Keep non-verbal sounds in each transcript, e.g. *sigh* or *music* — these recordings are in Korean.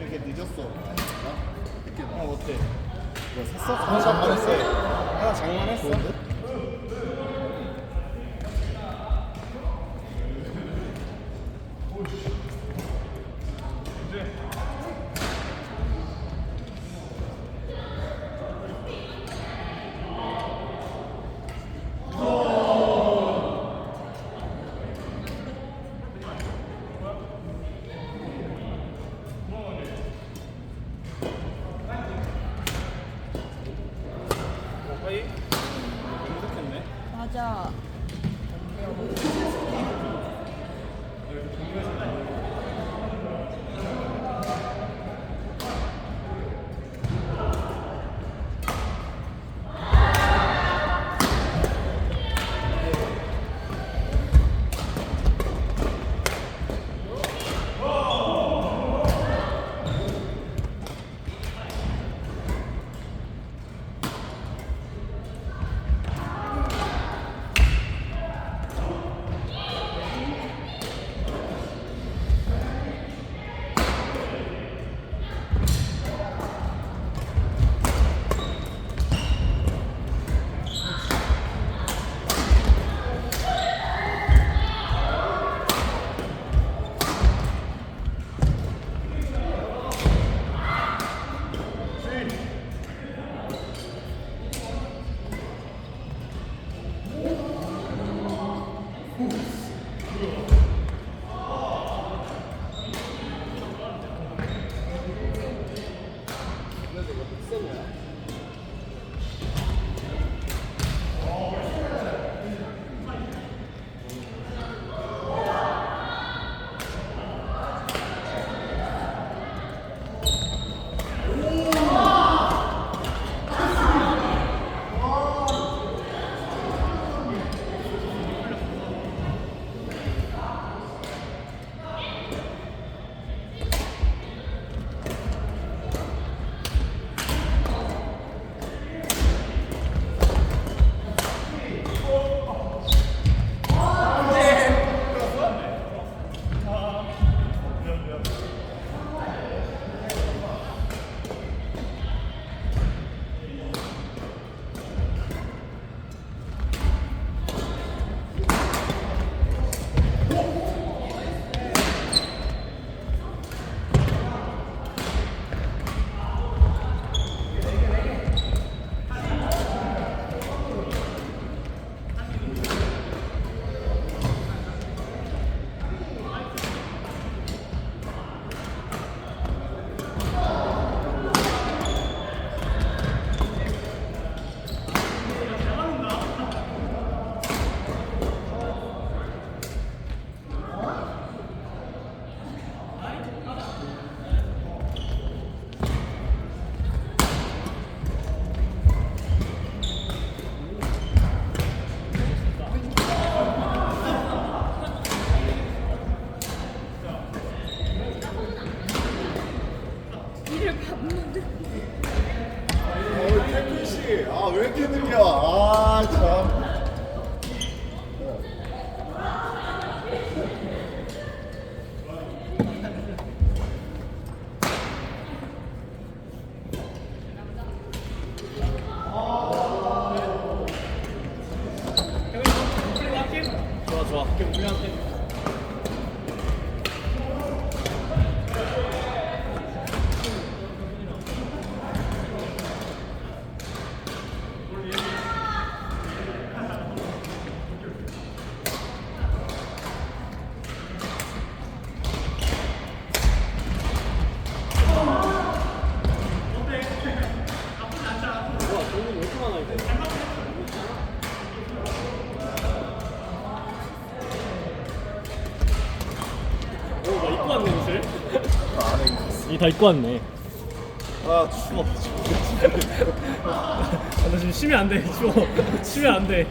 이렇게 늦었어. 어? 나. 형 어때? 뭐 샀어? 하나 장만했어. 하나 장만했어. 좋은데? 좋아 좋아. 뭐야 다 입고 왔네. 아, 추워. *laughs* 아, 나 지금 쉬면 안 돼. 추워. 쉬면 안 돼.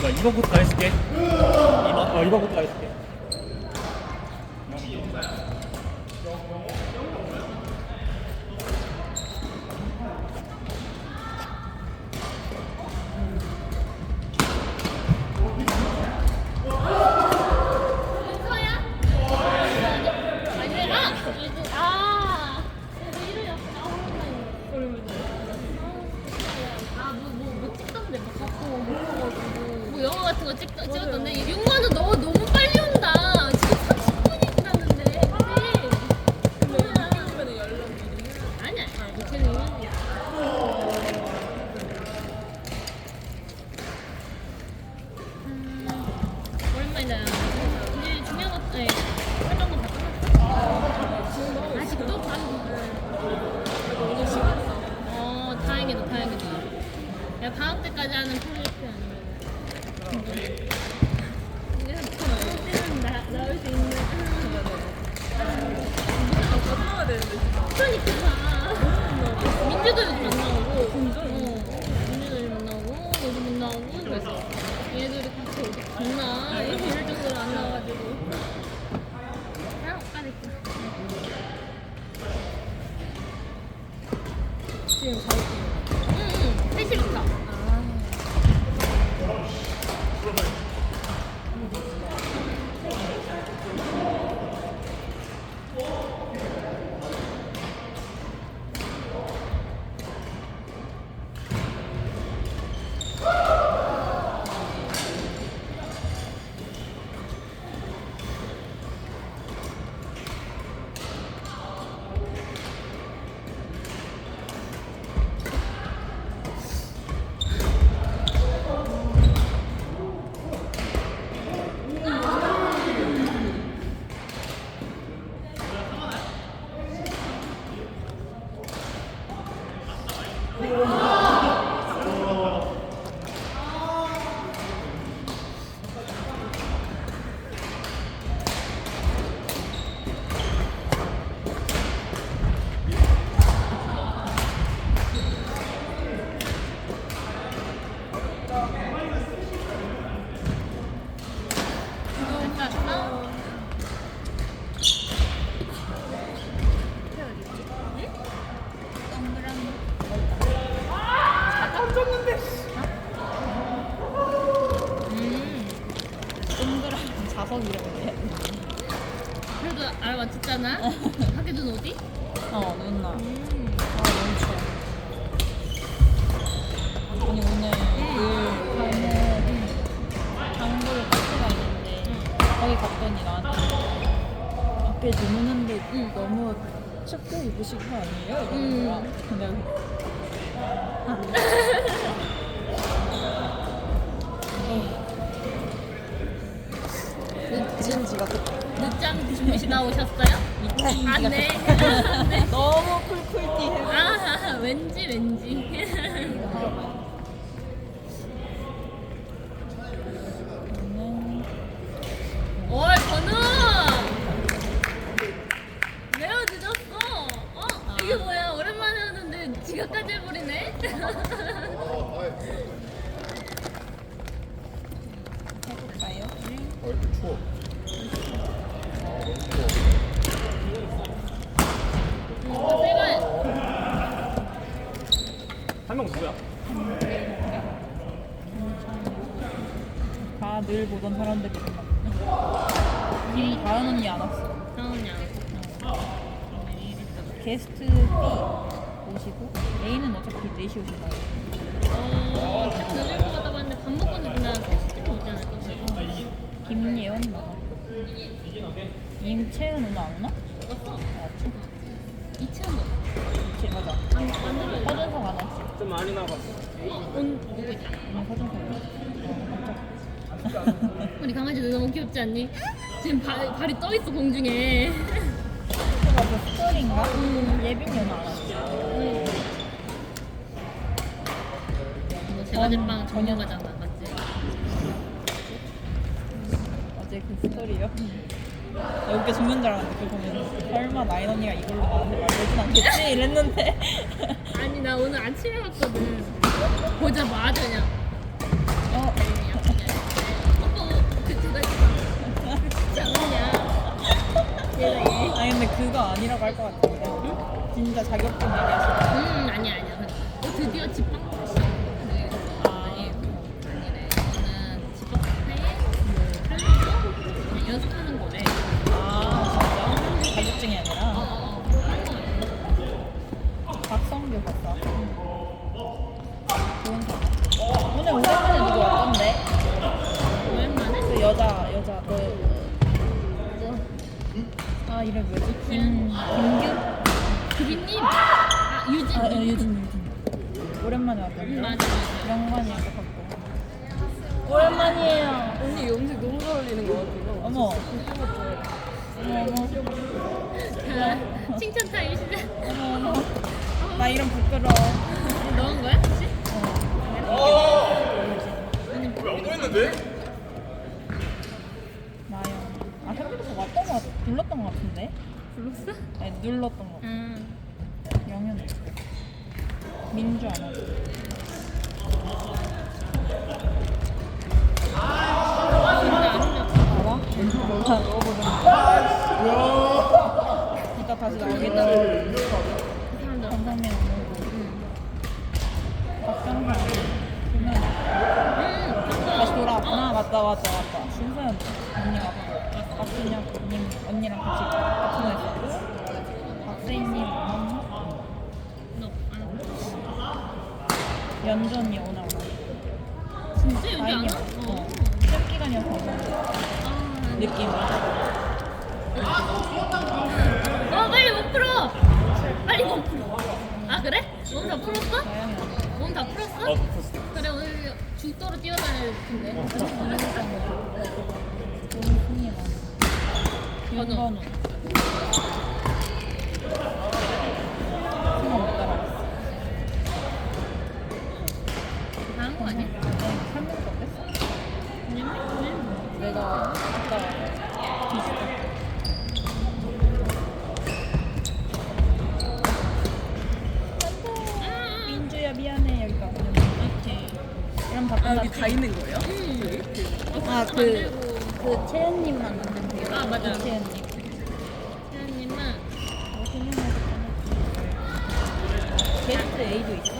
나 이번 것도 다 해줄게. 이번? 어, 이번 것도 다 해줄게. 거기 갔더니 나한테 앞에 주문했는데 너무 춥게 입으신 거 아니에요? 이러는 거야. 근데 지금 지가 그 늦잠 주무시다 오셨어요? 아, 네. 네. *laughs* 너무 쿨쿨티 해. 아, 왠지 왠지. 올 건우. 매우 늦었어. 어, 이게 뭐야? 오랜만에 하는데 지각까지 해버리네. 어, 아이, 해볼까요? 어, 이렇게 추워. 아, 너무 추워. 음, 제가 한 명 누구야? 다 늘 보던 사람들이 이 다은 언니 안 왔어. 나오냐? 게스트 B 오시고 A는 어차피 4시 오신다. 어, 참 늦을 것 같다고 했는데 밥 먹고 늦으면 시간이 오지 않을까? 김예원 누나. 임채은 누나 안 오나? 왔어. 이채원 너. 그치 맞아. 안, 안 들어. 서준석 안 왔지? 좀 많이 나갔어. 어, 온 누구지? 오늘 서준석 안? 우리 강아지 너무 귀엽지 않니? 지금 발, 발이 떠 있어 공중에. 그거 그 스토리인가? 음, 예빈 누나 안 왔지? 너 제가 제빵 전혀가잖아, 맞지? 어제 그 스토리요? 나 웃겨 죽는 줄 알았는데 그거 보면 설마 나인 언니가 이걸로 나한테 말해주진 않겠지? 이랬는데 아니 나 오늘 아침에 봤거든. 보자마자 그냥 그거 아니라고 할 것 같은데 진짜 자격증 얘기하시고 음 아니야 아니야. 어, 드디어 집밥 다시. 네. 아니 아니래. 저는 집밥 카페에 뭐 하면서 그냥 연습하는 거래. 아 진짜? 자격증이 아니라 어어어. 하는 거예요. 박성규 봤어 좋은 사람 오늘 오랜만에 누구 왔던데? 이름 뭐지? 김 김규? 규빈님. 아 유진. 아 예, 유진 유진. 오랜만에 음, 왔거든요. 맞아 맞아. 영관이랑 똑같고. 오랜만이에요. 언니 염색 너무 잘 어울리는 것 같아요. 어머. 어머 어머. 자, 칭찬 타임 시작. 어머 어머. 나 이름 부끄러워. 넣은 거야 맞다, 맞다, 맞다. 신선 언니 왔고, 박준영 님 언니랑 같이 같은 애 있었고, 박세인님 음, 너안 연전이 오늘 안 와. 진짜 여기 안 다행이야. 와? 어. 어. 시험 기간이어서 없는데 아. 어 빨리 못 풀어. 빨리 못 풀어. 아 그래? 몸다 풀었어? 다양해. 몸 다 풀었어? 어, 풀었어. 그래 오늘 죽도로 뛰어다닐 텐데. 못 따라갔어. 다한 거 아니야? 네, 내가 이런 아, 바꿔 여기 다 있는 거예요? 아, 그, 그 채연님만 만든 그 아, 맞아. 채연님 태연님은 어, 게스트 A도 있어?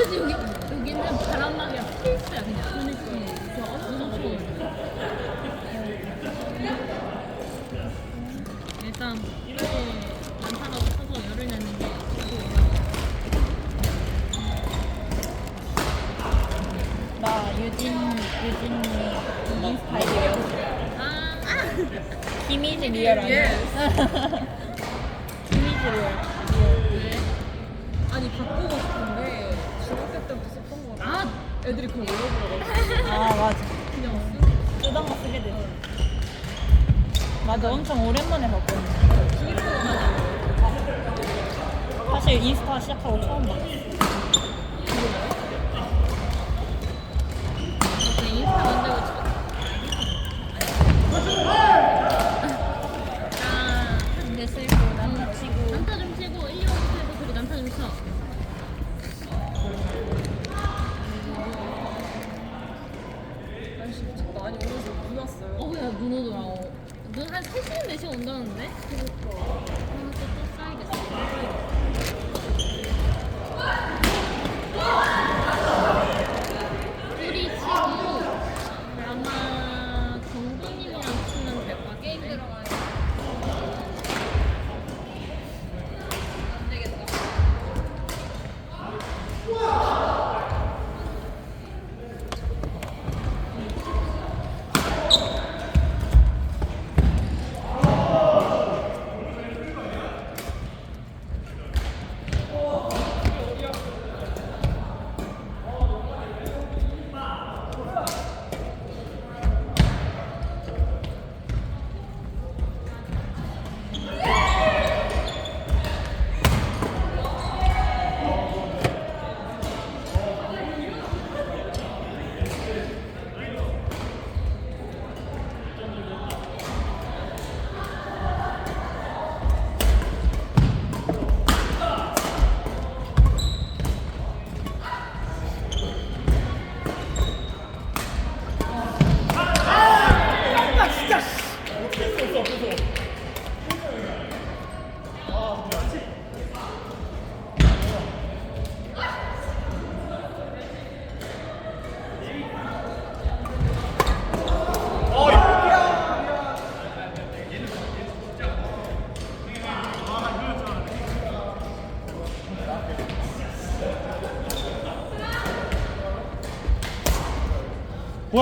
그치 여기 여기는 바람막이랑 필수야 그냥. 엄청 추워. 일단 일요일 난타라고 쳐서 열을 내는 게 나 유진 유진이 인스타 아이디 외웠어 아, 아. 김희지 리얼 아니야? 김희지 리얼 왜? 아니, 바꾸고 싶은데 중학교 때부터 썼던 거라. 아, 애들이 그걸 물어보더라고. 아 맞아 그냥 쓰. 쓰던 거 쓰게 됐어 맞아 엄청 오랜만에 봤거든 사실 인스타 시작하고 처음 봤어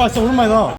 진짜 오랜만이다